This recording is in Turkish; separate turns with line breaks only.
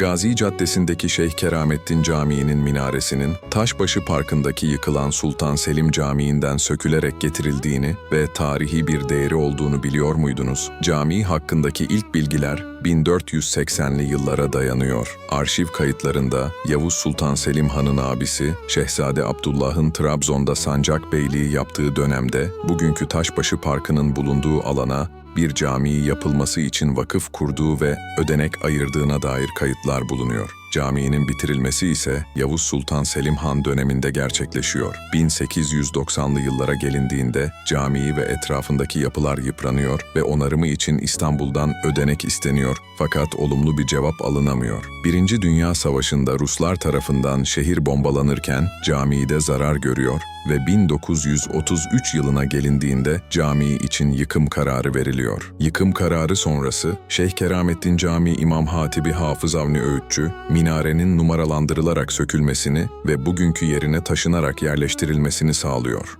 Gazi Caddesi'ndeki Şeyh Keramettin Camii'nin minaresinin Taşbaşı Parkı'ndaki yıkılan Sultan Selim Camii'nden sökülerek getirildiğini ve tarihi bir değeri olduğunu biliyor muydunuz? Cami hakkındaki ilk bilgiler 1480'li yıllara dayanıyor. Arşiv kayıtlarında Yavuz Sultan Selim Han'ın abisi Şehzade Abdullah'ın Trabzon'da sancak beyliği yaptığı dönemde bugünkü Taşbaşı Parkı'nın bulunduğu alana bir cami yapılması için vakıf kurduğu ve ödenek ayırdığına dair kayıtlar bulunuyor. Caminin bitirilmesi ise Yavuz Sultan Selim Han döneminde gerçekleşiyor. 1890'lı yıllara gelindiğinde camii ve etrafındaki yapılar yıpranıyor ve onarımı için İstanbul'dan ödenek isteniyor fakat olumlu bir cevap alınamıyor. Birinci Dünya Savaşı'nda Ruslar tarafından şehir bombalanırken camii de zarar görüyor ve 1933 yılına gelindiğinde cami için yıkım kararı veriliyor. Yıkım kararı sonrası Şeyh Keramettin Camii İmam Hatibi Hafız Avni Öğütçü, minarenin numaralandırılarak sökülmesini ve bugünkü yerine taşınarak yerleştirilmesini sağlıyor.